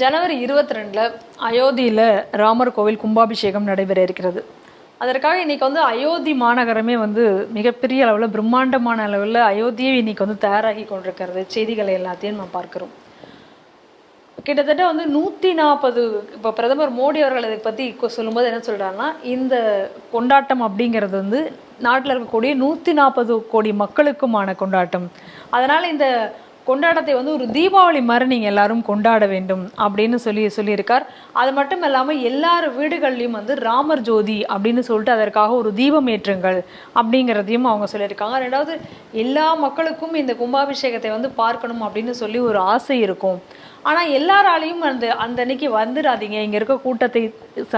ஜனவரி இருபத்தி ரெண்டில் அயோத்தியில் ராமர் கோவில் கும்பாபிஷேகம் நடைபெற இருக்கிறது. அதற்காக இன்னைக்கு வந்து அயோத்தி மாநகரமே வந்து மிகப்பெரிய அளவில் பிரம்மாண்டமான அளவில் அயோத்தியை இன்னைக்கு வந்து தயாராகி கொண்டிருக்கிறது. செய்திகளை எல்லாத்தையும் நம்ம பார்க்குறோம். கிட்டத்தட்ட வந்து நூற்றி நாற்பது இப்போ பிரதமர் மோடி அவர்கள் இதை பற்றி சொல்லும்போது என்ன சொல்கிறாங்கன்னா இந்த கொண்டாட்டம் அப்படிங்கிறது வந்து நாட்டில் இருக்கக்கூடிய நூற்றி நாற்பது கோடி மக்களுக்குமான கொண்டாட்டம். அதனால் இந்த கொண்டாட்டத்தை வந்து ஒரு தீபாவளி மாதிரி நீங்கள் எல்லாரும் கொண்டாட வேண்டும் அப்படின்னு சொல்லி சொல்லியிருக்கார். அது மட்டும் இல்லாமல் எல்லார் வீடுகள்லையும் வந்து ராமர் ஜோதி அப்படின்னு சொல்லிட்டு அதற்காக ஒரு தீபம் ஏற்றுங்கள் அப்படிங்கிறதையும் அவங்க சொல்லியிருக்காங்க. ரெண்டாவது எல்லா மக்களுக்கும் இந்த கும்பாபிஷேகத்தை வந்து பார்க்கணும் அப்படின்னு சொல்லி ஒரு ஆசை இருக்கும். ஆனால் எல்லாராலையும் அந்த அந்த அன்னைக்கு வந்துடாதீங்க. இங்கே இருக்க கூட்டத்தை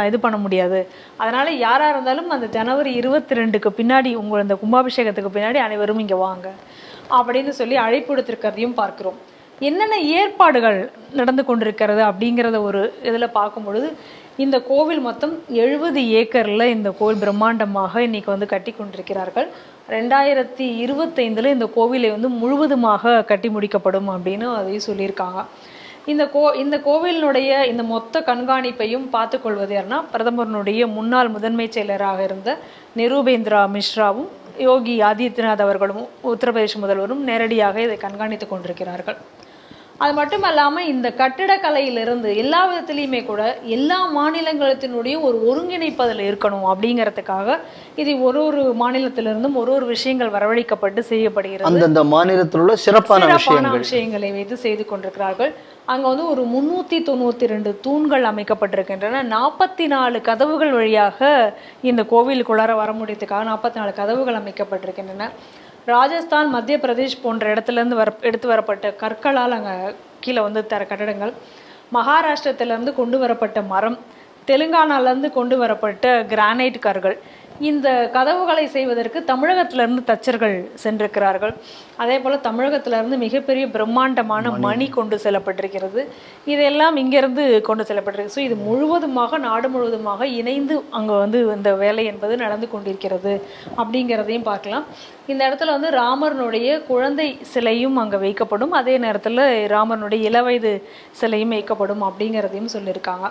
இது பண்ண முடியாது. அதனால் யாராக இருந்தாலும் அந்த ஜனவரி இருபத்தி ரெண்டுக்கு பின்னாடி உங்கள் அந்த கும்பாபிஷேகத்துக்கு பின்னாடி அனைவரும் இங்கே வாங்க. அப்படின்னு சொல்லி அழைப்பு விடுத்திருக்கிறதையும் பார்க்கிறோம். என்னென்ன ஏற்பாடுகள் நடந்து கொண்டிருக்கிறது அப்படிங்கிறத ஒரு இதில் பார்க்கும் பொழுது இந்த கோவில் மொத்தம் எழுபது ஏக்கரில் இந்த கோவில் பிரம்மாண்டமாக இன்னைக்கு வந்து கட்டி கொண்டிருக்கிறார்கள். ரெண்டாயிரத்தி இருபத்தைந்தில் இந்த கோவிலை வந்து முழுவதுமாக கட்டி முடிக்கப்படும் அப்படின்னு அதையும் சொல்லியிருக்காங்க. இந்த கோ இந்த கோவிலினுடைய இந்த மொத்த கண்காணிப்பையும் பார்த்துக்கொள்வது யாருன்னா பிரதமரனுடைய முன்னாள் முதன்மை செயலராக இருந்த நிரூபேந்திரா மிஸ்ராவும் யோகி ஆதித்யநாத் அவர்களும் உத்தரப்பிரதேச முதல்வரும் நேரடியாக இதை கண்காணித்து கொண்டிருக்கிறார்கள். அது மட்டும் இல்லாமல் இந்த கட்டிடக்கலையிலிருந்து எல்லா விதத்துலேயுமே கூட எல்லா மாநிலங்களத்தினுடைய ஒரு ஒருங்கிணைப்பு அதில் இருக்கணும் அப்படிங்கிறதுக்காக இது ஒரு ஒரு மாநிலத்திலிருந்தும் ஒரு ஒரு விஷயங்கள் வரவழைக்கப்பட்டு செய்யப்படுகிறது. அந்தந்த மாநிலத்தில் உள்ள சிறப்பான விஷயங்களை வைத்து செய்து கொண்டிருக்கிறார்கள். அங்கே வந்து ஒரு முந்நூற்றி தொண்ணூற்றி ரெண்டு தூண்கள் அமைக்கப்பட்டிருக்கின்றன. நாற்பத்தி நாலு கதவுகள் வழியாக இந்த கோவிலுக்குள்ளார வர முடியத்துக்காக நாற்பத்தி நாலு கதவுகள் அமைக்கப்பட்டிருக்கின்றன. ராஜஸ்தான் மத்திய பிரதேஷ் போன்ற இடத்துலேருந்து வர எடுத்து வரப்பட்ட கற்களால் அங்கே கீழே வந்து தர கட்டடங்கள். மகாராஷ்டிரத்திலேருந்து கொண்டு வரப்பட்ட மரம். தெலுங்கானாலேருந்து கொண்டு வரப்பட்ட கிரானைட் கற்கள். இந்த கதவுகளை செய்வதற்கு தமிழகத்திலிருந்து தச்சர்கள் சென்றிருக்கிறார்கள். அதே போல் தமிழகத்திலிருந்து மிகப்பெரிய பிரம்மாண்டமான மணி. கொண்டு செல்லப்பட்டிருக்கிறது. இதெல்லாம் இங்கிருந்து கொண்டு செல்லப்பட்டிருக்கு ஸோ இது முழுவதுமாக நாடு முழுவதுமாக இணைந்து அங்கே வந்து இந்த வேலை என்பது நடந்து கொண்டிருக்கிறது அப்படிங்கிறதையும் பார்க்கலாம். இந்த இடத்துல வந்து ராமரனுடைய குழந்தை சிலையும் அங்கே வைக்கப்படும். அதே நேரத்தில் ராமரனுடைய இளவயது சிலையும் வைக்கப்படும் அப்படிங்கிறதையும் சொல்லியிருக்காங்க.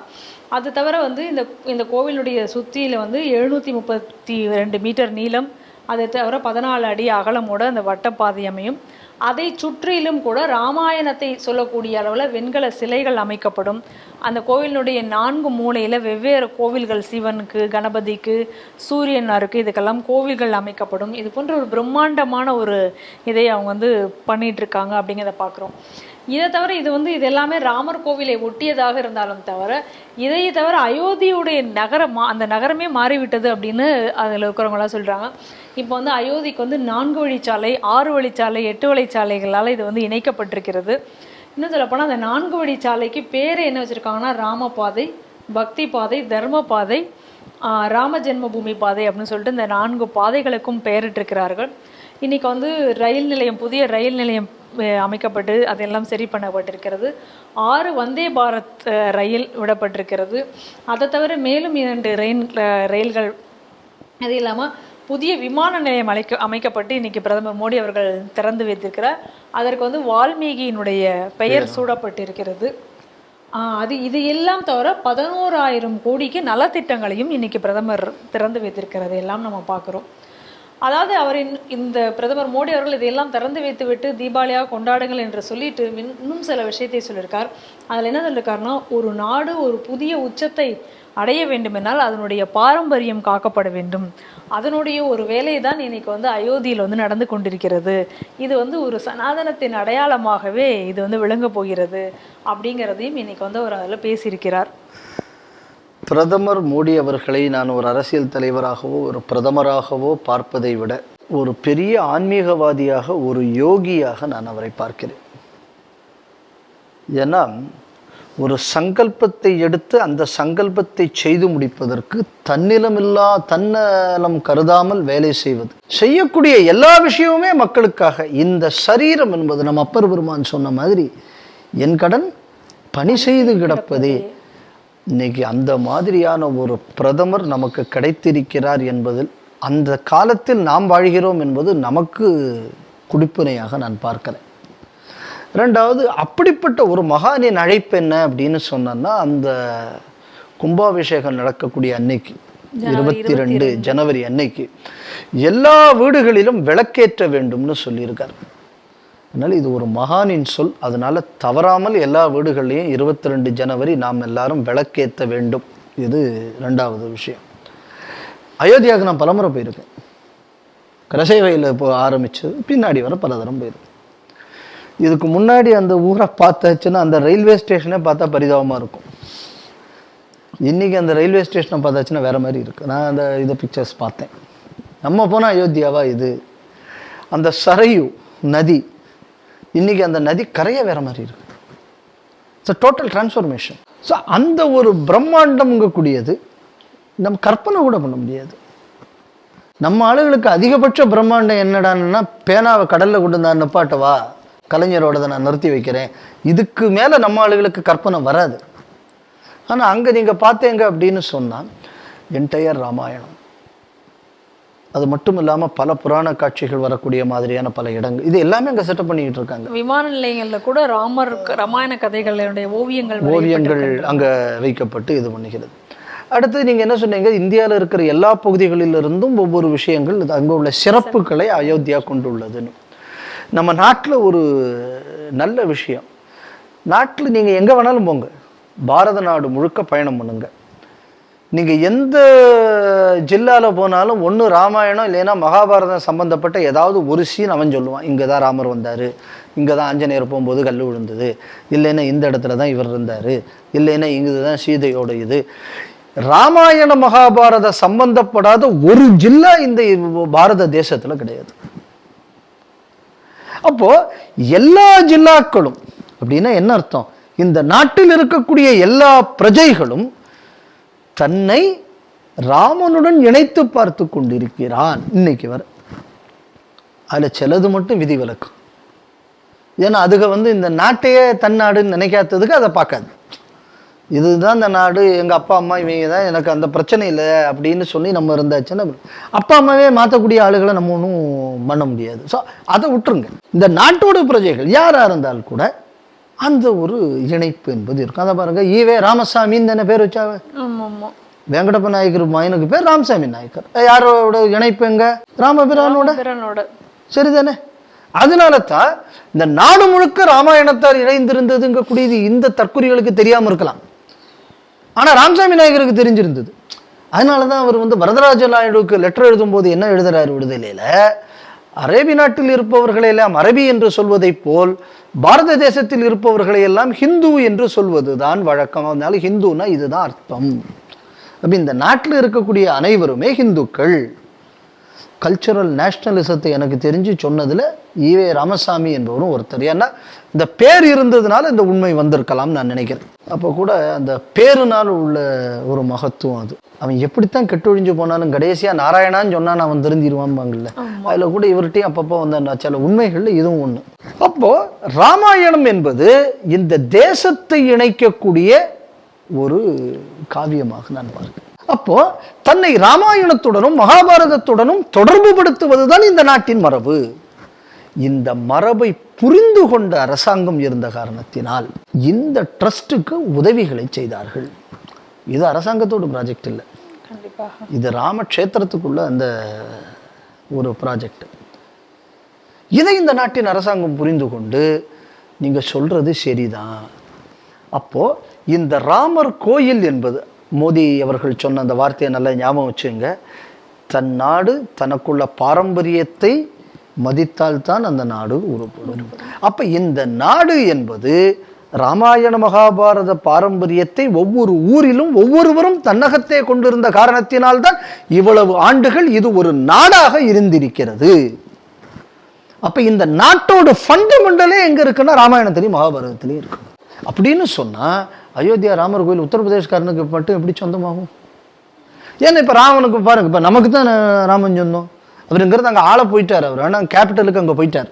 அது தவிர வந்து இந்த இந்த கோவிலுடைய சுற்றியில் வந்து எழுநூற்றி முப்பத்தி ரெண்டு மீட்டர் நீளம் அதை தவிர பதினாலு அடி அகலமோட அந்த வட்டப்பாதை அமையும். அதை சுற்றிலும் கூட ராமாயணத்தை சொல்லக்கூடிய அளவில் வெண்கல சிலைகள் அமைக்கப்படும். அந்த கோவிலினுடைய நான்கு மூலையில் வெவ்வேறு கோவில்கள் சிவனுக்கு கணபதிக்கு சூரியனாருக்கு இதுக்கெல்லாம் கோவில்கள் அமைக்கப்படும். இது போன்ற ஒரு பிரம்மாண்டமான ஒரு இதை அவங்க வந்து பண்ணிகிட்ருக்காங்க அப்படிங்கிறத பார்க்குறோம் இதை தவிர இது வந்து இது எல்லாமே ராமர் கோவிலை ஒட்டியதாக இருந்தாலும் தவிர இதை தவிர அயோத்தியுடைய நகரம் மா- அந்த நகரமே மாறிவிட்டது அப்படின்னு அதில் இருக்கிறவங்களாம் சொல்கிறாங்க இப்போ வந்து அயோத்திக்கு வந்து நான்கு வழிச்சாலை ஆறு வழிச்சாலை எட்டு வழிச்சாலைகளால் இது வந்து இணைக்கப்பட்டிருக்கிறது. இன்னும் சொல்லப்போனால் அந்த நான்கு வழிச்சாலைக்கு பேர் என்ன வச்சுருக்காங்கன்னா ராமபாதை பக்தி பாதை தர்ம பாதை ராம ஜென்மபூமி பாதை அப்படின்னு சொல்லிட்டு இந்த நான்கு பாதைகளுக்கும் பெயரிட்டிருக்கிறார்கள். இன்னைக்கு வந்து ரயில் நிலையம் புதிய ரயில் நிலையம் அமைக்கப்பட்டு அதெல்லாம் சரி பண்ணப்பட்டிருக்கிறது. ஆறு வந்தே பாரத் ரயில் விடப்பட்டிருக்கிறது. அதை தவிர மேலும் இரண்டு ரயில் ரயில்கள். அது இல்லாமல் புதிய விமான நிலையம் அழைக்க அமைக்கப்பட்டு இன்னைக்கு பிரதமர் மோடி அவர்கள் திறந்து வைத்திருக்கிறார். அதற்கு வந்து வால்மீகியினுடைய பெயர் சூடப்பட்டிருக்கிறது. அது இது எல்லாம் தவிர பதினோராயிரம் கோடிக்கு நலத்திட்டங்களையும் இன்னைக்கு பிரதமர் திறந்து வைத்திருக்கிறது. எல்லாம் நம்ம பார்க்குறோம். அதாவது அவரின் இந்த பிரதமர் மோடி அவர்கள் இதையெல்லாம் திறந்து வைத்துவிட்டு தீபாவளியாக கொண்டாடுங்கள் என்று சொல்லிட்டு இன்னும் சில விஷயத்தை சொல்லியிருக்கார். அதில் என்ன சொல்லியிருக்காருன்னா ஒரு நாடு ஒரு புதிய உச்சத்தை அடைய வேண்டுமென்றால் அதனுடைய பாரம்பரியம் காக்கப்பட வேண்டும். அதனுடைய ஒரு வேலை தான் இன்னைக்கு வந்து அயோத்தியில் வந்து நடந்து கொண்டிருக்கிறது. இது வந்து ஒரு சனாதனத்தின் அடையாளமாகவே இது வந்து விளங்க போகிறது அப்படிங்கிறதையும் இன்னைக்கு வந்து அவர் அதில் பேசியிருக்கிறார். பிரதமர் மோடி அவர்களை நான் ஒரு அரசியல் தலைவராகவோ ஒரு பிரதமராகவோ பார்ப்பதை விட ஒரு பெரிய ஆன்மீகவாதியாக ஒரு யோகியாக நான் அவரை பார்க்கிறேன். ஏன்னா ஒரு சங்கல்பத்தை எடுத்து அந்த சங்கல்பத்தை செய்து முடிப்பதற்கு தன்னிலமில்லா தன்னலம் கருதாமல் வேலை செய்வது செய்யக்கூடிய எல்லா விஷயமுமே மக்களுக்காக இந்த சரீரம் என்பது நம்ம அப்பர் பெருமான் சொன்ன மாதிரி என் கடன் பணி செய்து கிடப்பதே. இன்னைக்கு அந்த மாதிரியான ஒரு பிரதமர் நமக்கு கிடைத்திருக்கிறார் என்பதில் அந்த காலத்தில் நாம் வாழ்கிறோம் என்பது நமக்கு குடிப்பினையாக நான் பார்க்கிறேன். ரெண்டாவது அப்படிப்பட்ட ஒரு மகானின் அழைப்பு என்ன அப்படின்னு சொன்னோன்னா அந்த கும்பாபிஷேகம் நடக்கக்கூடிய அன்னைக்கு இருபத்தி ரெண்டு ஜனவரி அன்னைக்கு எல்லா வீடுகளிலும் விளக்கேற்ற வேண்டும்னு சொல்லியிருக்கார். அதனால இது ஒரு மகானின் சொல். அதனால் தவறாமல் எல்லா வீடுகள்லையும் இருபத்தி ரெண்டு ஜனவரி நாம் எல்லாரும் விளக்கேற்ற வேண்டும். இது ரெண்டாவது விஷயம். அயோத்தியாவுக்கு நான் பலமுறை போயிருக்கேன். கரசேவையில் இப்போ ஆரம்பித்து பின்னாடி வர பல தரம் போயிருக்கேன். இதுக்கு முன்னாடி அந்த ஊரை பார்த்தாச்சுன்னா அந்த ரயில்வே ஸ்டேஷனே பார்த்தா பரிதாபமாக இருக்கும். இன்னைக்கு அந்த ரயில்வே ஸ்டேஷனை பார்த்தாச்சுன்னா வேற மாதிரி இருக்குது நான் அந்த இதை பிக்சர்ஸ் பார்த்தேன். நம்ம போனால் அயோத்தியாவா இது? அந்த சரையு நதி இன்றைக்கி அந்த நதி கரையே வேற மாதிரி இருக்குது ஸோ டோட்டல் டிரான்ஸ்ஃபர்மேஷன் ஸோ அந்த ஒரு பிரம்மாண்டம்ங்கக்கூடியது நம்ம கற்பனை கூட பண்ண முடியாது. நம்ம ஆளுகளுக்கு அதிகபட்ச பிரம்மாண்டம் என்னடான்னா பேனாவை கடலில் கொண்டு நான் நிப்பாட்டவா? கலைஞரோடதை நான் நிறுத்தி வைக்கிறேன். இதுக்கு மேலே நம்ம ஆளுகளுக்கு கற்பனை வராது. ஆனால் அங்கே நீங்கள் பார்த்தேங்க அப்படின்னு சொன்னால் என்டையர் ராமாயணம். அது மட்டும் இல்லாமல் பல புராண காட்சிகள் வரக்கூடிய மாதிரியான பல இடங்கள். இது எல்லாமே அங்கே செட்டப் பண்ணிக்கிட்டு இருக்காங்க. விமான நிலையங்கள்ல கூட ராமர் ராமாயண கதைகளுடைய ஓவியங்கள் ஓவியங்கள் அங்கே வைக்கப்பட்டு இது பண்ணுகிறது. அடுத்து நீங்கள் என்ன சொன்னீங்க? இந்தியாவில் இருக்கிற எல்லா பகுதிகளிலிருந்தும் ஒவ்வொரு விஷயங்கள் அங்கே உள்ள சிறப்புகளை அயோத்தியா கொண்டுள்ளதுன்னு. நம்ம நாட்டில் ஒரு நல்ல விஷயம். நாட்டில் நீங்கள் எங்கே வேணாலும் போங்க. பாரத நாடு முழுக்க பயணம் பண்ணுங்க. நீங்கள் எந்த ஜில்லாவில் போனாலும் ஒன்று ராமாயணம் இல்லைன்னா மகாபாரதம் சம்மந்தப்பட்ட ஏதாவது ஒரு சீன் அவன் சொல்லுவான். இங்கே தான் ராமர் வந்தார். இங்கே தான் ஆஞ்சநேயர் போகும்போது கல் விழுந்தது. இல்லைன்னா இந்த இடத்துல தான் இவர் இருந்தார். இல்லைன்னா இங்கே தான் சீதையோட இது. ராமாயண மகாபாரத சம்பந்தப்படாத ஒரு ஜில்லா இந்த பாரத தேசத்தில் கிடையாது. அப்போ எல்லா ஜில்லாக்களும் அப்படின்னா என்ன அர்த்தம்? இந்த நாட்டில் இருக்கக்கூடிய எல்லா பிரஜைகளும் தன்னை ராமனுடன் இணைத்து பார்த்து கொண்டிருக்கிறான். இன்னைக்கு வர. அதில் சிலது மட்டும் விதிவிலக்கு ஏன்னா அதுக வந்து இந்த நாட்டையே தன் நாடுன்னு நினைக்காததுக்கு அதை பார்க்காது. இதுதான் இந்த நாடு எங்கள் அப்பா அம்மா இவங்க தான் எனக்கு அந்த பிரச்சனை இல்லை அப்படின்னு சொல்லி நம்ம இருந்தாச்சுன்னா அப்பா அம்மாவே மாற்றக்கூடிய ஆளுகளை நம்ம ஒன்றும் பண்ண முடியாது. ஸோ அதை விட்டுருங்க. இந்த நாட்டோட பிரஜைகள் யாராக இருந்தாலும் கூட அந்த ஒரு இணைப்பு என்பது இருக்கும். அதை பாருங்க ஈவே ராமசாமின்னு தானே பேர் வச்சாவ? வெங்கடப்ப நாயக்கர் மகனுக்கு பேர் ராமசாமி நாயக்கர். யாரோட இணைப்பு எங்க? ராமபிரானோட? சரிதானே? அதனால தான் இந்த நாடு முழுக்க ராமாயணத்தால் இணைந்திருந்ததுங்கக்கூடியது இந்த தற்குறிகளுக்கு தெரியாம இருக்கலாம். ஆனா ராமசாமி நாயகருக்கு தெரிஞ்சிருந்தது. அதனால தான் அவர் வந்து வரதராஜ நாயுடுக்கு லெட்டர் எழுதும்போது என்ன எழுதுறாரு விடுதலையில? அரேபி நாட்டில் இருப்பவர்களை எல்லாம் அரபி என்று சொல்வதைப் போல் பாரத தேசத்தில் இருப்பவர்களை எல்லாம் ஹிந்து என்று சொல்வதுதான் வழக்கம். அதனால ஹிந்துனா இதுதான் அர்த்தம். அப்ப இந்த நாட்டில் இருக்கக்கூடிய அனைவருமே ஹிந்துக்கள். கல்ச்சுரல் நேஷ்னலிசத்தை எனக்கு தெரிஞ்சு சொன்னதுல ஈவே ராமசாமி என்பவரும் ஒருத்தர். ஏன்னா இந்த பேர் இருந்ததுனால இந்த உண்மை வந்திருக்கலாம் நான் நினைக்கிறேன். அப்போ கூட அந்த பேருனால் உள்ள ஒரு மகத்துவம் அது. அவன் எப்படித்தான் கெட்டொழிஞ்சு போனாலும் கடைசியா நாராயணான்னு சொன்னா நான் திருந்திடுவான்பாங்கல்ல. அதுல கூட இவர்கிட்டையும் அப்பப்போ வந்த சில உண்மைகள்ல இதுவும் ஒண்ணு. அப்போ ராமாயணம் என்பது இந்த தேசத்தை இணைக்கக்கூடிய ஒரு காவியமாக நான் பார்க்கிறேன். அப்போ தன்னை ராமாயணத்துடனும் மகாபாரதத்துடனும் தொடர்பு படுத்துவதுதான் இந்த நாட்டின் மரபு. இந்த மரபை புரிந்து கொண்ட அரசாங்கம் இருந்த காரணத்தினால் இந்த ட்ரஸ்ட்டுக்கு உதவிகளை செய்தார்கள். இது அரசாங்கத்தோட ப்ராஜெக்ட் இல்லை. இது ராமக்ஷேத்திரத்துக்குள்ள அந்த ஒரு ப்ராஜெக்ட் இதை இந்த நாட்டின் அரசாங்கம் புரிந்து கொண்டு நீங்க சொல்றது சரிதான். அப்போ இந்த ராமர் கோயில் என்பது மோடி அவர்கள் சொன்ன அந்த வார்த்தையை நல்லா ஞாபகம் வச்சுங்க. தன் நாடு தனக்குள்ள பாரம்பரியத்தை மதித்தால்தான் அந்த நாடு உருப்படும். அப்ப இந்த நாடு என்பது ராமாயண மகாபாரத பாரம்பரியத்தை ஒவ்வொரு ஊரிலும் ஒவ்வொருவரும் தன்னகத்தே கொண்டிருந்த காரணத்தினால்தான் இவ்வளவு ஆண்டுகள் இது ஒரு நாடாக இருந்திருக்கிறது. அப்ப இந்த நாட்டோட ஃபண்டமெண்டலே எங்க இருக்குன்னா ராமாயணத்திலையும் மகாபாரதத்திலையும் இருக்கு. அப்படின்னு சொன்னா அயோத்தியா ராமர் கோயில் உத்தரப்பிரதேஷ்காரனுக்கு மட்டும் எப்படி சொந்தமாகும்? ஏன்னா இப்ப ராமனுக்கு பாருங்க இப்ப நமக்கு தான் ராமன் சொந்தம். அவருங்கிறது அங்க ஆள போயிட்டார் அவர். ஆனா கேபிட்டலுக்கு அங்க போயிட்டார்.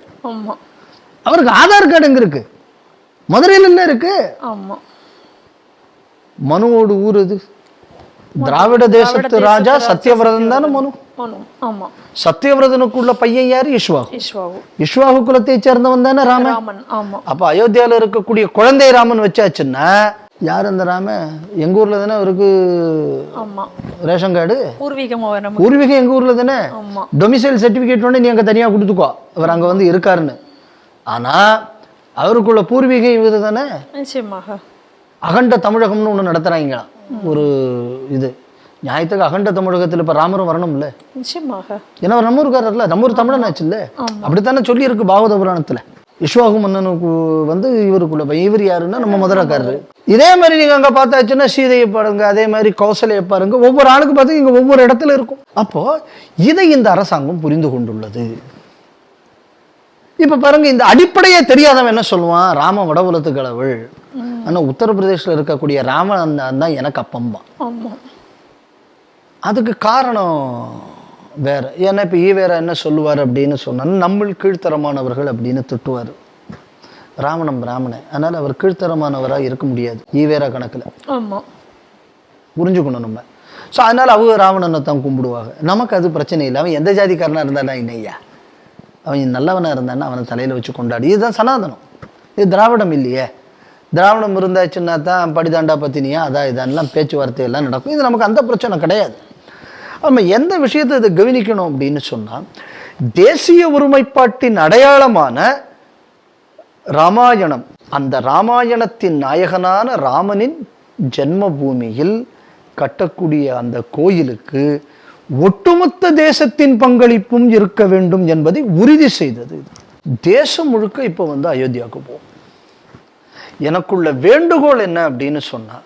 அவருக்கு ஆதார் கார்டு எங்க இருக்கு? மதுரையில இல்ல இருக்கு? மனுவோடு ஊர் இது திராவிட தேசத்து ராஜா சத்யவிரதன் தானே மனு? சத்தியவிரதனுக்குள்ள பையன் யாரு? இஷ்வாகு இஷ்வாகு குலத்தை சேர்ந்தவன் தானே ராமன்? அப்ப அயோத்தியால இருக்கக்கூடிய குழந்தை ராமன் வச்சாச்சுன்னா யார் அந்த ராமன் எங்க ஊர்ல தானே அவருக்கு ஆமா. Ration card? பூர்வீகமா பூர்வீகம் எங்க ஊர்ல தானே? டொமிசைல் சர்டிபிகேட் ஒன்று நீ அங்க தனியா கொடுத்துக்கோ. அவர் அங்க வந்து இருக்காருன்னு. ஆனா அவருக்குள்ள பூர்வீகம் இவரு தானே? நிச்சயமாக. அகண்ட தமிழகம்னு ஒண்ணு நடத்துறாங்களாம் ஒரு இது. நியாயத்துக்கு அகண்ட தமிழகத்துல இப்ப ராமரும் வரணும்ல? நிச்சயமாக. ஏன்னா அவர் நம்ம ஊருக்காரர்ல. நம்ம ஊர் தமிழன் ஆச்சுல்ல ஆமா. அப்படித்தானே சொல்லி இருக்கு பாகவத புராணத்துல. விஸ்வாகு மன்னனுக்கு வந்து இவருக்குள்ள பையன். இவர் யாருன்னா நம்ம மதுரக்காரரு. இதே மாதிரி நீங்க அங்க பார்த்தாச்சுன்னா சீதையை பாருங்க அதே மாதிரி கௌசலையை பாருங்க ஒவ்வொரு ஆளுக்கு பார்த்து இங்க ஒவ்வொரு இடத்துல இருக்கும். அப்போ இதை இந்த அரசாங்கம் புரிந்து கொண்டுள்ளது. இப்ப பாருங்க இந்த அடிப்படையே தெரியாதவன் என்ன சொல்லுவான்? ராம வடபுலத்து கடவுள். ஆனா உத்தரப்பிரதேசத்துல இருக்கக்கூடிய ராமன் தான் எனக்கு அப்பம்பா ஆமா. அதுக்கு காரணம் வேற. ஏன்னா இப்போ ஈவேரா என்ன சொல்லுவார் அப்படின்னு சொன்னா நம்ம கீழ்த்தரமானவர்கள் அப்படின்னு திட்டுவார். ராமனம் பிராமணன் அதனால அவர் கீழ்த்தரமானவராக இருக்க முடியாது ஈவேரா கணக்குல. ஆமா. புரிஞ்சுக்கணும் நம்ம. ஸோ அதனால அவங்க ராவணனை தான் கும்பிடுவாங்க. நமக்கு அது பிரச்சனை இல்லை. அவன் எந்த ஜாதிக்காரனா இருந்தானா இன்னையா அவன் நல்லவனா இருந்தான்னா அவனை தலையில வச்சு கொண்டாடி. இதுதான் சனாதனம். இது திராவிடம் இல்லையே. திராவிடம் இருந்தாச்சுன்னா தான் படிதாண்டா பத்தினியா? அதான் இதெல்லாம் பேச்சுவார்த்தை எல்லாம் நடக்கும். இது நமக்கு அந்த பிரச்சனை கிடையாது. நம்ம எந்த விஷயத்தை இதை கவனிக்கணும் அப்படின்னு சொன்னால் தேசிய ஒருமைப்பாட்டின் அடையாளமான ராமாயணம் அந்த ராமாயணத்தின் நாயகனான ராமனின் ஜென்மபூமியில் கட்டக்கூடிய அந்த கோயிலுக்கு ஒட்டுமொத்த தேசத்தின் பங்களிப்பும் இருக்க வேண்டும் என்பதை உறுதி செய்தது தேசம் முழுக்க இப்போ வந்து அயோத்தியாவுக்கு போகும். எனக்குள்ள வேண்டுகோள் என்ன அப்படின்னு சொன்னால்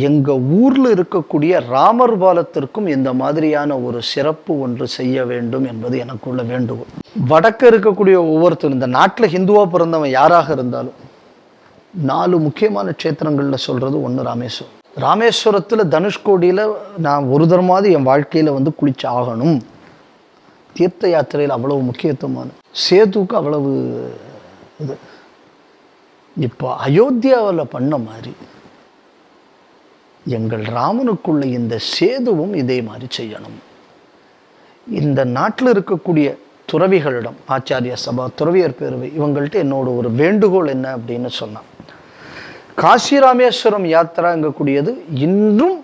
எங்கள் ஊரில் இருக்கக்கூடிய ராமர் பாலத்திற்கும் இந்த மாதிரியான ஒரு சிறப்பு ஒன்று செய்ய வேண்டும் என்பது எனக்குள்ள வேண்டுகோள். வடக்க இருக்கக்கூடிய ஒவ்வொருத்தரும் இந்த நாட்டில் ஹிந்துவா பிறந்தவன் யாராக இருந்தாலும் நாலு முக்கியமான க்ஷேத்திரங்களில் சொல்கிறது ஒன்று ராமேஸ்வரம். ராமேஸ்வரத்தில் தனுஷ்கோடியில் நான் ஒரு தரமாவது என் வாழ்க்கையில் வந்து குளிச்சு ஆகணும். தீர்த்த யாத்திரையில் அவ்வளவு முக்கியத்துவமான சேதுக்கு அவ்வளவு இது. இப்போ அயோத்தியாவில் பண்ண மாதிரி எங்கள் ராமனுக்குள்ள இந்த சேதுவும் இதே மாதிரி செய்யணும். இந்த நாட்டில் இருக்கக்கூடிய துறவிகளிடம் ஆச்சாரிய சபா துறவியர் பேரவை இவங்கள்ட்ட என்னோட ஒரு வேண்டுகோள் என்ன அப்படின்னு சொன்னான் காசி ராமேஸ்வரம் யாத்திராங்கக்கூடியது இன்றும்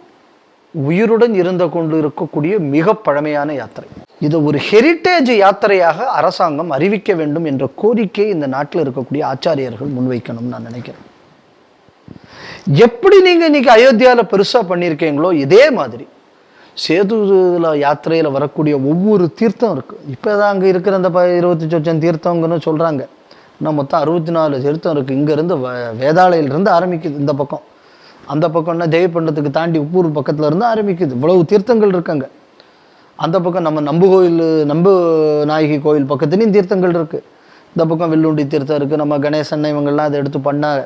உயிருடன் இருந்து கொண்டு இருக்கக்கூடிய மிக பழமையான யாத்திரை. இது ஒரு ஹெரிட்டேஜ் யாத்திரையாக அரசாங்கம் அறிவிக்க வேண்டும் என்ற கோரிக்கை இந்த நாட்டில் இருக்கக்கூடிய ஆச்சாரியர்கள் முன்வைக்கணும்னு நான் நினைக்கிறேன். எப்படி நீங்கள் இன்னைக்கு அயோத்தியாவில் பெருசாக பண்ணியிருக்கீங்களோ இதே மாதிரி. சேதுல யாத்திரையில் வரக்கூடிய ஒவ்வொரு தீர்த்தம் இருக்குது இப்போ தான் அங்கே இருக்கிற அந்த ப இருபத்தஞ்சி லட்சம் தீர்த்தங்கன்னு சொல்கிறாங்க இன்னும் மொத்தம் அறுபத்தி நாலு தீர்த்தம் இருக்குது இங்கேருந்து வே வ- ஆரம்பிக்குது இந்த பக்கம். அந்த பக்கம்னா தேவிப்பண்டத்துக்கு தாண்டி உப்பூர் பக்கத்தில் இருந்து ஆரம்பிக்குது. இவ்வளவு தீர்த்தங்கள் இருக்காங்க அந்த பக்கம் நம்ம நம்பு கோயில் நம்பு நாயகி கோயில் பக்கத்துலேயும் தீர்த்தங்கள் இருக்குது இந்த பக்கம் வெள்ளுண்டி தீர்த்தம் இருக்குது நம்ம கணேசன் இவங்கள்லாம் அதை எடுத்து பண்ணாங்க.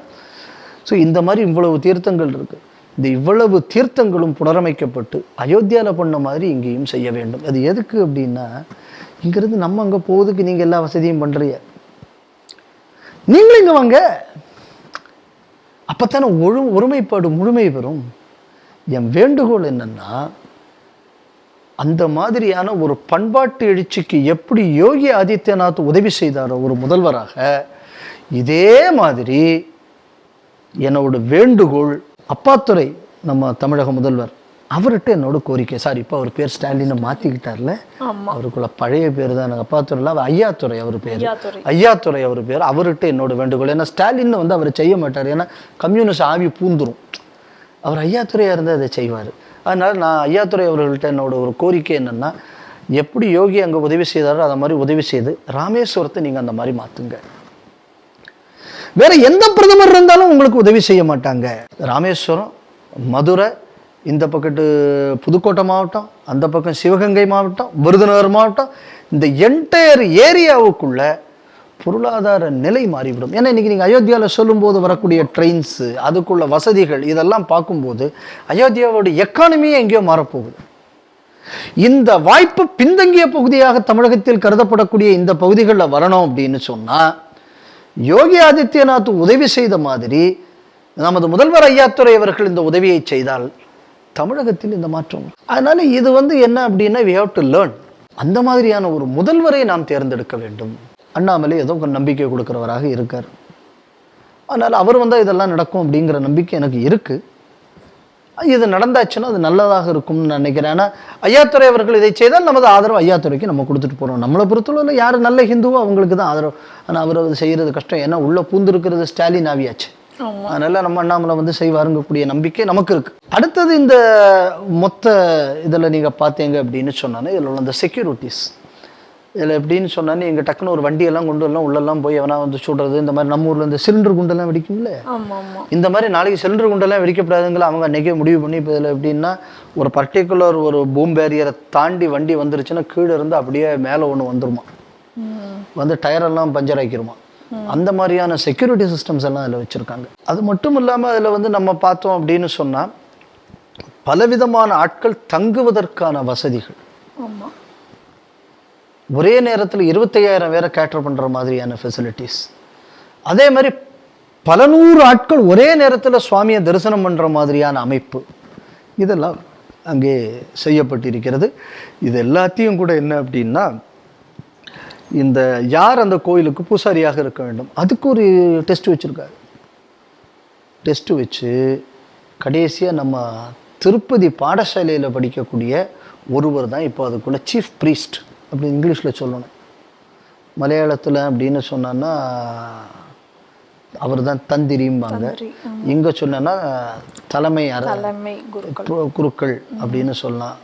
ஸோ இந்த மாதிரி இவ்வளவு தீர்த்தங்கள் இருக்கு. இந்த இவ்வளவு தீர்த்தங்களும் புனரமைக்கப்பட்டு அயோத்தியால பண்ண மாதிரி இங்கேயும் செய்ய வேண்டும். அது எதுக்கு அப்படின்னா இங்கிருந்து நம்ம அங்க போகுதுக்கு நீங்க எல்லா வசதியும் பண்றீங்க. நீங்களும் இங்கே வாங்க. அப்போத்தானே ஒழு ஒருமைப்பாடு முழுமை பெறும். என் வேண்டுகோள் என்னன்னா அந்த மாதிரியான ஒரு பண்பாட்டு எழுச்சிக்கு எப்படி யோகி ஆதித்யநாத் உதவி செய்தாரோ ஒரு முதல்வராக இதே மாதிரி என்னோட வேண்டுகோள் அப்பாத்துறை நம்ம தமிழக முதல்வர் அவர்கிட்ட என்னோட கோரிக்கை. சார் இப்போ அவர் பேர் ஸ்டாலினை மாற்றிக்கிட்டார்ல ஆமா. அவருக்குள்ள பழைய பேர் தான் எனக்கு அப்பாத்துறையில். அவர் ஐயாத்துறை அவர் பேர். ஐயாத்துறை. அவர் பேர். அவர்கிட்ட என்னோட வேண்டுகோள். ஏன்னா ஸ்டாலின் வந்து அவர் செய்ய மாட்டார். ஏன்னா கம்யூனிஸ்ட் ஆவி பூந்துரும். அவர் ஐயாத்துறையாக இருந்தால் அதை செய்வார். அதனால் நான் ஐயாத்துறை அவர்கள்ட்ட என்னோட ஒரு கோரிக்கை என்னென்னா எப்படி யோகி அங்கே உதவி செய்தாரோ அதை மாதிரி உதவி செய்து ராமேஸ்வரத்தை நீங்கள் அந்த மாதிரி மாற்றுங்க வேற எந்த பிரதமர் இருந்தாலும் உங்களுக்கு உதவி செய்ய மாட்டாங்க. ராமேஸ்வரம் மதுரை இந்த பக்கத்து புதுக்கோட்டை மாவட்டம் அந்த பக்கம் சிவகங்கை மாவட்டம் விருதுநகர் மாவட்டம் இந்த என்டையர் ஏரியாவுக்குள்ள பொருளாதார நிலை மாறிவிடும். ஏன்னா இன்றைக்கி நீங்கள் அயோத்தியாவில் சொல்லும்போது வரக்கூடிய ட்ரெயின்ஸு அதுக்குள்ள வசதிகள் இதெல்லாம் பார்க்கும்போது அயோத்தியாவோடைய எக்கானமியே எங்கேயோ மாறப்போகுது. இந்த வாய்ப்பு பின்தங்கிய பகுதியாக தமிழகத்தில் கருதப்படக்கூடிய இந்த பகுதிகளில் வரணும் அப்படின்னு சொன்னால் யோகி ஆதித்யநாத் உதவி செய்த மாதிரி நமது முதல்வர் ஐயாத்துறை அவர்கள் இந்த உதவியை செய்தால் தமிழகத்தில் இந்த மாற்றம் அதனால இது வந்து என்ன அப்படின்னா வி ஹவ் டு லேர்ன் அந்த மாதிரியான ஒரு முதல்வரை நாம் தேர்ந்தெடுக்க வேண்டும். அண்ணாமலை ஏதோ ஒரு நம்பிக்கை கொடுக்குறவராக இருக்கார். அதனால் அவர் வந்தால் இதெல்லாம் நடக்கும் அப்படிங்கிற நம்பிக்கை எனக்கு இருக்குது இது நடந்தாச்சுன்னா அது நல்லதாக இருக்கும்னு நான் நினைக்கிறேன். ஆனால் ஐயாத்துறை அவர்கள் இதை செய்தால் நமது ஆதரவு ஐயாத்துறைக்கு நம்ம கொடுத்துட்டு போகிறோம் நம்மளை பொறுத்தளவில் யார் நல்ல ஹிந்துவோ அவங்களுக்கு தான் ஆதரவு. ஆனால் அவர் அது செய்கிறது கஷ்டம். ஏன்னா உள்ளே பூந்திருக்கிறது ஸ்டாலின் ஆவியாச்சு. அதனால நம்ம அண்ணாமலை வந்து செய்வாருங்கக்கூடிய நம்பிக்கை நமக்கு இருக்கு. அடுத்தது இந்த மொத்த இதில் நீங்கள் பார்த்தீங்க அப்படின்னு சொன்னானே இதில் உள்ள இந்த செக்யூரிட்டிஸ் இதில் எப்படின்னு சொன்னானே எங்கள் டக்குன்னு ஒரு வண்டியெல்லாம் கொண்டு வரலாம் உள்ளெல்லாம் போய் எவனா வந்து சுடுறது இந்த மாதிரி நம்ம ஊரில் இந்த சிலிண்டர் குண்டெல்லாம் வெடிக்கும்ல? இந்த மாதிரி நாளைக்கு சிலிண்டர் குண்டெல்லாம் வெடிக்கப்படாதுங்களா? அவங்க அன்றைக்கே முடிவு பண்ணி இப்போ இதில் எப்படின்னா ஒரு பர்டிகுலர் ஒரு பூம் பேரியரை தாண்டி வண்டி வந்துருச்சுன்னா கீழே இருந்து அப்படியே மேலே ஒன்று வந்துருமா. வந்து டயரெல்லாம் பஞ்சர் ஆக்கிருமா? அந்த மாதிரியான செக்யூரிட்டி சிஸ்டம்ஸ் எல்லாம் அதில் வச்சுருக்காங்க. அது மட்டும் இல்லாமல் அதில் வந்து நம்ம பார்த்தோம் அப்படின்னு சொன்னால் பலவிதமான ஆட்கள் தங்குவதற்கான வசதிகள். ஆமா. ஒரே நேரத்தில் இருபத்தையாயிரம் பேரை கேட்டர் பண்ணுற மாதிரியான ஃபெசிலிட்டிஸ் அதே மாதிரி பல நூறு ஆட்கள் ஒரே நேரத்தில் சுவாமியை தரிசனம் பண்ணுற மாதிரியான அமைப்பு. இதெல்லாம் அங்கே செய்யப்பட்டிருக்கிறது. இது எல்லாத்தையும் கூட என்ன அப்படின்னா இந்த யார் அந்த கோயிலுக்கு பூசாரியாக இருக்க வேண்டும்? அதுக்கு ஒரு டெஸ்ட் வச்சுருக்காரு. டெஸ்ட்டு வச்சு கடைசியாக நம்ம திருப்பதி பாடசாலையில் படிக்கக்கூடிய ஒருவர் தான் இப்போ அதுக்குள்ள சீஃப் ப்ரீஸ்ட் அப்படி இங்கிலீஷில் சொல்லணும். மலையாளத்தில் அப்படின்னு சொன்னான்னா அவர் தான் தந்திரிம்பாங்க. தந்திரி, இங்கே சொன்னேன்னா தலைமை குருக்கள். அப்படின்னு சொல்லலாம்.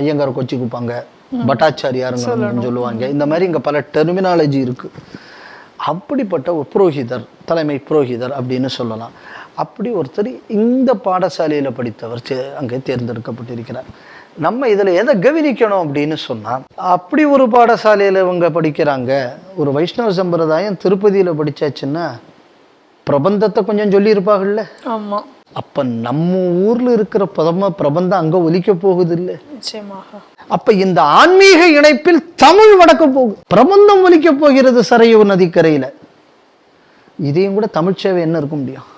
ஐயங்கார் கொச்சி குப்பாங்க. பட்டாச்சாரியாருங்க சொல்லுவாங்க. இந்த மாதிரி இங்கே பல டெர்மினாலஜி இருக்கு. அப்படிப்பட்ட ஒரு புரோகிதர் தலைமை புரோகிதர் அப்படின்னு சொல்லலாம். அப்படி ஒருத்தர் இந்த பாடசாலையில் படித்தவர் அங்கே தேர்ந்தெடுக்கப்பட்டிருக்கிறார். நம்ம இதில் எதை கவனிக்கணும் அப்படின்னு சொன்னால் அப்படி ஒரு பாடசாலையில் இவங்க படிக்கிறாங்க. ஒரு வைஷ்ணவ சம்பிரதாயம் திருப்பதியில் படிச்சாச்சுன்னா பிரபந்தத்தை கொஞ்சம் சொல்லியிருப்பாங்கல்ல? ஆமா. அப்ப நம்ம ஊர்ல இருக்கிற பிரதம பிரபந்தம் அங்க ஒலிக்க போகுது இல்ல நிச்சயமாக. அப்ப இந்த ஆன்மீக இணைப்பில் தமிழ் வடக்க போகும் பிரபந்தம் ஒலிக்க போகிறது சரையூர் நதிக்கரையில. இதையும் கூட தமிழ் சேவை என்ன இருக்க முடியும்?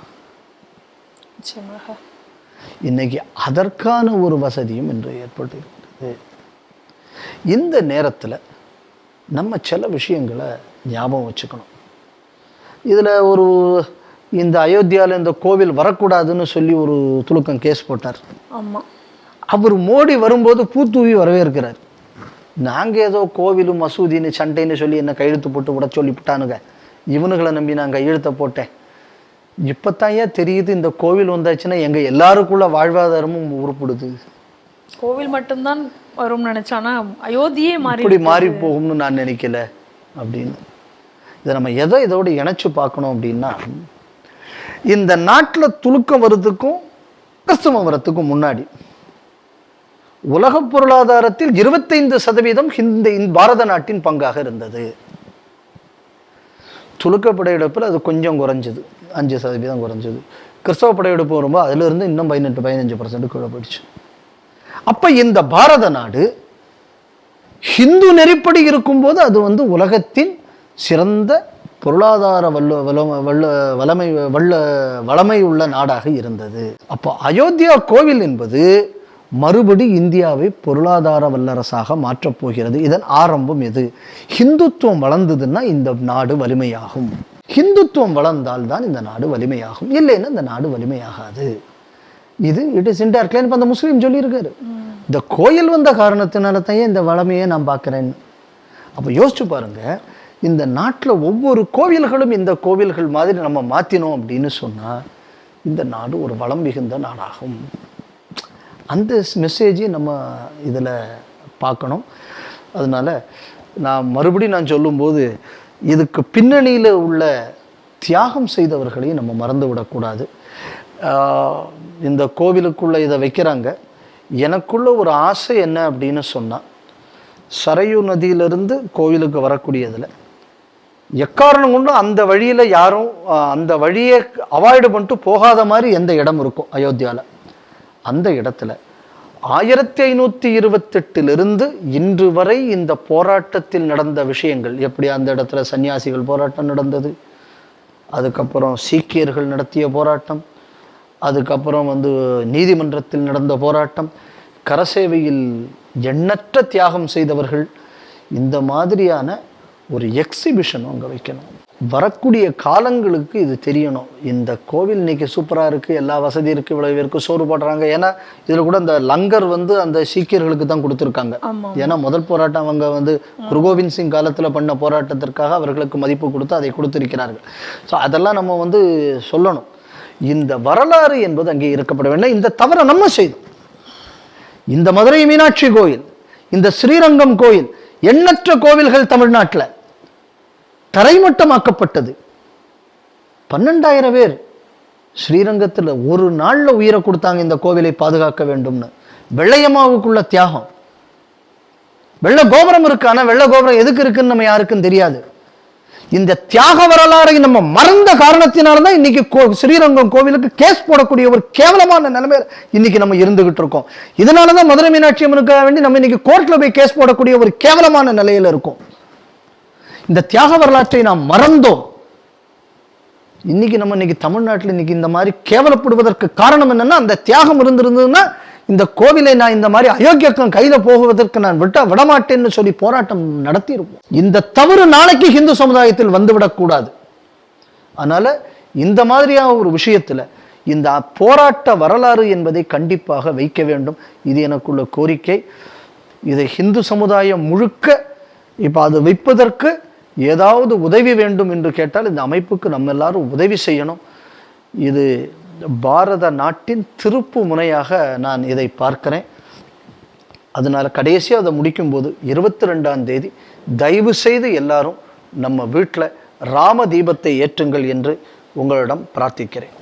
நிச்சயமாக. இன்னைக்கு அதற்கான ஒரு வசதியும் இன்று ஏற்பட்டிருக்கிறது இந்த நேரத்துல நம்ம சில விஷயங்களை ஞாபகம் வச்சுக்கணும். இதுல ஒரு இந்த அயோத்தியால இந்த கோவில் வரக்கூடாதுன்னு சொல்லி ஒரு துலுக்கம் கேஸ் போட்டார். ஆமா. அவர் மோடி வரும்போது பூத்தூவி வரவேற்கிறார். நாங்க ஏதோ கோவிலும் மசூதின்னு சண்டைன்னு சொல்லி என்ன கையெழுத்து போட்டு விட சொல்லிவிட்டானுங்க. இவனுங்களை நம்பி நான் கையெழுத்த போட்டேன். இப்போத்தான் ஏன் தெரியுது இந்த கோவில் வந்தாச்சுன்னா எங்க எல்லாருக்குள்ள வாழ்வாதாரமும் உருப்படுது. கோவில் மட்டும்தான் வரும்னு நினைச்சானா. அயோத்தியே மாறி இப்படி மாறி போகும்னு நான் நினைக்கல அப்படின்னு. இதை நம்ம எதை இதோட இணைச்சு பார்க்கணும் அப்படின்னா இந்த நாட்டில் துலுக்கம் வர்றதுக்கும் கிறிஸ்தவம் வரத்துக்கும் முன்னாடி உலக பொருளாதாரத்தில் இருபத்தைந்து சதவீதம் இந்த பாரத நாட்டின் பங்காக இருந்தது. துலுக்க படையெடுப்பில் அது கொஞ்சம் குறைஞ்சது. அஞ்சு சதவீதம் குறைஞ்சது. கிறிஸ்தவ படையெடுப்பு வரும்போது அதுல இருந்து இன்னும் பதினெட்டு பதினஞ்சு பர்சன்ட் கீழே போயிடுச்சு. அப்ப இந்த பாரத நாடு ஹிந்து நெறிப்படி இருக்கும்போது அது வந்து உலகத்தின் சிறந்த பொருளாதார வல்ல வல்ல வல்ல வளமை வல்ல வளமை உள்ள நாடாக இருந்தது. அப்போ அயோத்தியா கோவில் என்பது மறுபடி இந்தியாவை பொருளாதார வல்லரசாக மாற்றப் போகிறது. இதன் ஆரம்பம் எது? ஹிந்துத்துவம் வளர்ந்ததுன்னா இந்த நாடு வலிமையாகும். ஹிந்துத்துவம் வளர்ந்தால் தான் இந்த நாடு வலிமையாகும். இல்லைன்னா இந்த நாடு வலிமையாகாது. இது இட் இஸ் இன்டர்க்ளைன் இப்போ அந்த முஸ்லீம் சொல்லியிருக்காரு. இந்த கோயில் வந்த காரணத்தினால தான் இந்த வளமையை நான் பார்க்குறேன். அப்போ யோசிச்சு பாருங்க இந்த நாட்டில் ஒவ்வொரு கோவில்களும் இந்த கோவில்கள் மாதிரி நம்ம மாற்றினோம் அப்படின்னு சொன்னால் இந்த நாடு ஒரு வளம் மிகுந்த நாடாகும். அந்த மெசேஜை நம்ம இதில் பார்க்கணும். அதனால நான் மறுபடியும் நான் சொல்லும்போது இதுக்கு பின்னணியில் உள்ள தியாகம் செய்தவர்களையும் நம்ம மறந்து விடக்கூடாது இந்த கோவிலுக்குள்ளே இதை வைக்கிறாங்க. எனக்குள்ள ஒரு ஆசை என்ன அப்படின்னு சொன்னால் சரையு நதியிலிருந்து கோவிலுக்கு வரக்கூடியதில் எக்காரணம் கொண்டும் அந்த வழியில் யாரும் அந்த வழியை அவாய்டு பண்ணிட்டு போகாத மாதிரி எந்த இடம் இருக்கும் அயோத்தியாவில் அந்த இடத்துல ஆயிரத்தி ஐநூற்றி இருபத்தெட்டிலிருந்து இன்று வரை இந்த போராட்டத்தில் நடந்த விஷயங்கள். எப்படி அந்த இடத்துல சன்னியாசிகள் போராட்டம் நடந்தது? அதுக்கப்புறம் சீக்கியர்கள் நடத்திய போராட்டம். அதுக்கப்புறம் வந்து நீதிமன்றத்தில் நடந்த போராட்டம். கரசேவையில் எண்ணற்ற தியாகம் செய்தவர்கள். இந்த மாதிரியான ஒரு எக்ஸிபிஷன் அங்கே வைக்கணும். வரக்கூடிய காலங்களுக்கு இது தெரியணும். இந்த கோவில் இன்னைக்கு சூப்பராக இருக்குது எல்லா வசதி இருக்குது இவ்வளவு பேருக்கு சோறு போடுறாங்க. ஏன்னா இதில் கூட இந்த லங்கர் வந்து அந்த சீக்கியர்களுக்கு தான் கொடுத்துருக்காங்க. ஏன்னா முதல் போராட்டம் அவங்க வந்து குரு கோவிந்த் சிங் காலத்தில் பண்ண போராட்டத்திற்காக அவர்களுக்கு மதிப்பு கொடுத்து அதை கொடுத்திருக்கிறார்கள். ஸோ அதெல்லாம் நம்ம வந்து சொல்லணும். இந்த வரலாறு என்பது அங்கே இருக்கப்பட வேண்டும் இந்த தவறை நம்ம செய்தோம். இந்த மதுரை மீனாட்சி கோயில் இந்த ஸ்ரீரங்கம் கோயில் எண்ணற்ற கோவில்கள் தமிழ்நாட்டில். தரைமட்டமாக்கப்பட்டது. பன்னெண்டாயிரம் பேர் ஸ்ரீரங்கத்தில் ஒரு நாளில் உயிரை கொடுத்தாங்க இந்த கோவிலை பாதுகாக்க வேண்டும்னு. வெள்ளையம்மாவுக்குள்ள தியாகம். வெள்ள கோபுரம் இருக்கு ஆனால் வெள்ள கோபுரம் எதுக்கு இருக்குன்னு நம்ம யாருக்கும் தெரியாது. இந்த தியாக வரலாறை நம்ம மறந்த காரணத்தினால்தான் இன்னைக்கு கோ- ஸ்ரீரங்கம் கோவிலுக்கு கேஸ் போடக்கூடிய ஒரு கேவலமான நிலைமை இன்னைக்கு நம்ம இருந்துகிட்டு இருக்கோம். இதனால தான் மதுரை மீனாட்சி அம்மனுக்காக வேண்டி நம்ம இன்னைக்கு கோர்ட்ல போய் கேஸ் போடக்கூடிய ஒரு கேவலமான நிலையில இருக்கோம். இந்த தியாக வரலாற்றை நாம் மறந்தோம். இன்னைக்கு நம்ம இன்னைக்கு தமிழ்நாட்டில் இன்னைக்கு இந்த மாதிரி கேவலப்படுவதற்கு காரணம் என்னன்னா அந்த தியாகம் இருந்திருந்ததுன்னா இந்த கோவிலை நான் இந்த மாதிரி அயோக்கியக்கம் கையில போகுவதற்கு நான் விட்ட விடமாட்டேன்னு சொல்லி போராட்டம் நடத்தியிருப்போம். இந்த தவறு நாளைக்கு இந்து சமுதாயத்தில் வந்துவிடக்கூடாது அதனால இந்த மாதிரியான ஒரு விஷயத்துல இந்த போராட்ட வரலாறு என்பதை கண்டிப்பாக வைக்க வேண்டும். இது எனக்குள்ள கோரிக்கை. இதை இந்து சமுதாயம் முழுக்க இப்போ அது வைப்பதற்கு ஏதாவது உதவி வேண்டும் என்று கேட்டால் இந்த அமைப்புக்கு நம்ம எல்லாரும் உதவி செய்யணும். இது பாரத நாட்டின் திருப்பு முனையாக நான் இதை பார்க்கிறேன். அதனால் கடைசியாக அதை முடிக்கும்போது இருபத்தி ரெண்டாம் தேதி தயவு செய்து எல்லாரும் நம்ம வீட்டில் ராம தீபத்தை ஏற்றுங்கள் என்று உங்களிடம் பிரார்த்திக்கிறேன்.